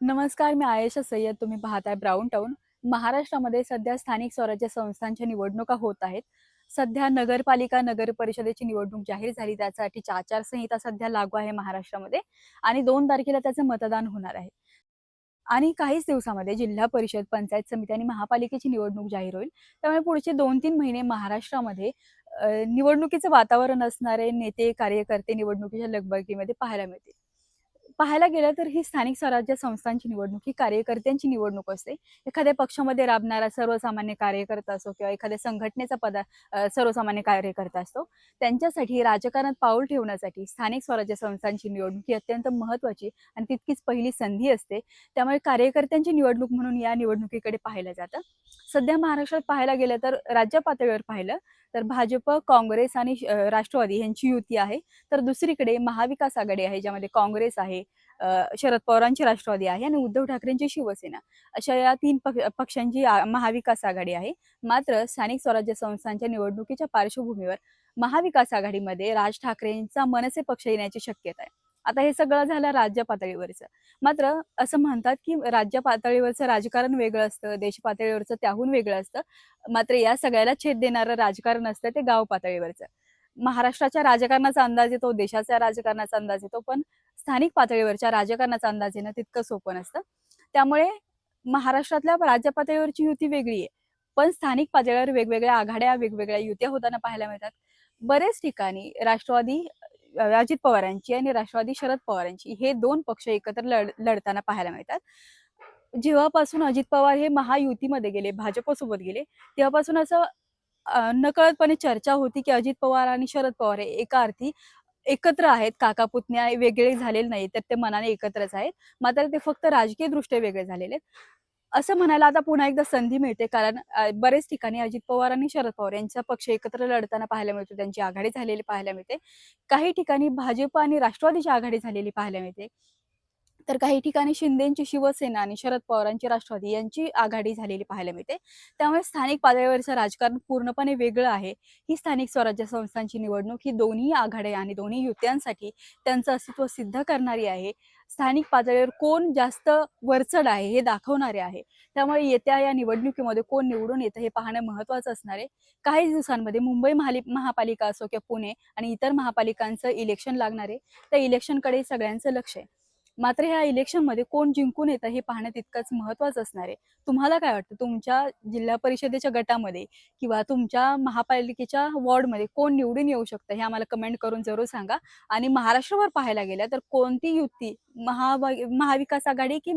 नमस्कार मी आयशा सय्यद तुम्ही पाहताय ब्राऊन टाऊन महाराष्ट्रामध्ये सध्या स्थानिक स्वराज्य संस्थांच्या निवडणुका होत आहेत. सध्या नगरपालिका नगर परिषदेची निवडणूक जाहीर झाली. त्यासाठी आचारसंहिता सध्या लागू आहे महाराष्ट्रामध्ये आणि दोन तारखेला त्याचं मतदान होणार आहे. आणि काहीच दिवसामध्ये जिल्हा परिषद पंचायत समिती आणि महापालिकेची निवडणूक जाहीर होईल. त्यामुळे पुढचे दोन तीन महिने महाराष्ट्रामध्ये निवडणुकीचं वातावरण असणारे नेते कार्यकर्ते निवडणुकीच्या लगबगीमध्ये पाहायला मिळतील. पाहायला गेलं तर ही स्थानिक स्वराज्य संस्थांची निवडणूक ही कार्यकर्त्यांची निवडणूक असते. एखाद्या पक्षामध्ये राबणारा सर्वसामान्य कार्यकर्ता असो किंवा एखाद्या संघटनेचा पदा सर्वसामान्य कार्यकर्ता असतो त्यांच्यासाठी राजकारणात पाऊल ठेवण्यासाठी स्थानिक स्वराज्य संस्थांची निवडणूक ही अत्यंत महत्त्वाची आणि तितकीच पहिली संधी असते. त्यामुळे कार्यकर्त्यांची निवडणूक म्हणून या निवडणुकीकडे पाहिलं जातं. सध्या महाराष्ट्रात पाहायला गेलं तर राज्य पातळीवर पाहिलं तर भाजप काँग्रेस आणि राष्ट्रवादी यांची युती आहे. तर दुसरीकडे महाविकास आघाडी आहे ज्यामध्ये काँग्रेस आहे शरद पवारांची राष्ट्रवादी आहे आणि उद्धव ठाकरेंची शिवसेना. अशा या तीन पक्ष पक्षांची महाविकास आघाडी आहे. मात्र स्थानिक स्वराज्य संस्थांच्या निवडणुकीच्या पार्श्वभूमीवर महाविकास आघाडीमध्ये राज ठाकरेंचा मनसे पक्ष येण्याची शक्यता आहे. आता हे सगळं झालं राज्य पातळीवरचं. मात्र असं म्हणतात की राज्य पातळीवरचं राजकारण वेगळं असतं देश पातळीवरचं त्याहून वेगळं असतं. मात्र या सगळ्याला छेद देणारं राजकारण असतं ते गाव पातळीवरचं. महाराष्ट्राच्या राजकारणाचा अंदाज येतो देशाच्या राजकारणाचा अंदाज येतो पण स्थानिक पातळीवरच्या राजकारणाचा अंदाज येणं तितकं सोपं नसतं. त्यामुळे महाराष्ट्रातल्या राज्य पातळीवरची युती वेगळी आहे. पण स्थानिक पातळीवर वेगवेगळ्या आघाड्या वेगवेगळ्या युत्या होताना पाहायला मिळतात. बरेच ठिकाणी राष्ट्रवादी अजित पवारांची आणि राष्ट्रवादी शरद पवारांची हे दोन पक्ष एकत्र लढ लढताना पाहायला मिळतात. जेव्हापासून अजित पवार हे महायुतीमध्ये गेले भाजपसोबत गेले तेव्हापासून असं नकळतपणे चर्चा होती की अजित पवार आणि शरद पवार हे एका अर्थी एकत्र आहेत. काका पुतण्या वेगळे झालेले नाही तर ते मनाने एकत्रच आहेत. मात्र ते फक्त राजकीय दृष्ट्या वेगळे झालेले आहेत. असं म्हणायला आता पुन्हा एकदा संधी मिळते. कारण बरेच ठिकाणी अजित पवार आणि शरद पवार यांचा पक्ष एकत्र लढताना पाहायला मिळतो. त्यांची आघाडी झालेली पाहायला मिळते. काही ठिकाणी भाजप आणि राष्ट्रवादीची आघाडी झालेली पाहायला मिळते. तर काही ठिकाणी शिंदेची शिवसेना आणि शरद पवारांची राष्ट्रवादी यांची आघाडी झालेली पाहायला मिळते. त्यामुळे स्थानिक पातळीवरचं राजकारण पूर्णपणे वेगळं आहे. ही स्थानिक स्वराज्य संस्थांची निवडणूक ही दोन्ही आघाड्या आणि दोन्ही युत्यांसाठी त्यांचं अस्तित्व सिद्ध करणारी आहे. स्थानिक पातळीवर कोण जास्त वरचढ आहे हे दाखवणारे आहे. त्यामुळे येत्या या निवडणुकीमध्ये कोण निवडून येतं हे पाहणं महत्वाचं असणार आहे. काही दिवसांमध्ये मुंबई महाली महापालिका असो किंवा पुणे आणि इतर महापालिकांचं इलेक्शन लागणार आहे. त्या इलेक्शनकडे सगळ्यांचं लक्ष आहे. मात्र ह्या इलेक्शनमध्ये कोण जिंकून येतं हे पाहणं तितकंच महत्वाचं असणार आहे. तुम्हाला काय वाटतं? तुमच्या जिल्हा परिषदेच्या गटामध्ये किंवा तुमच्या महापालिकेच्या वॉर्डमध्ये कोण निवडून येऊ शकतं हे आम्हाला कमेंट करून जरूर सांगा. आणि महाराष्ट्रभर पाहायला गेलं तर कोणती युती महा महाविकास आघाडी की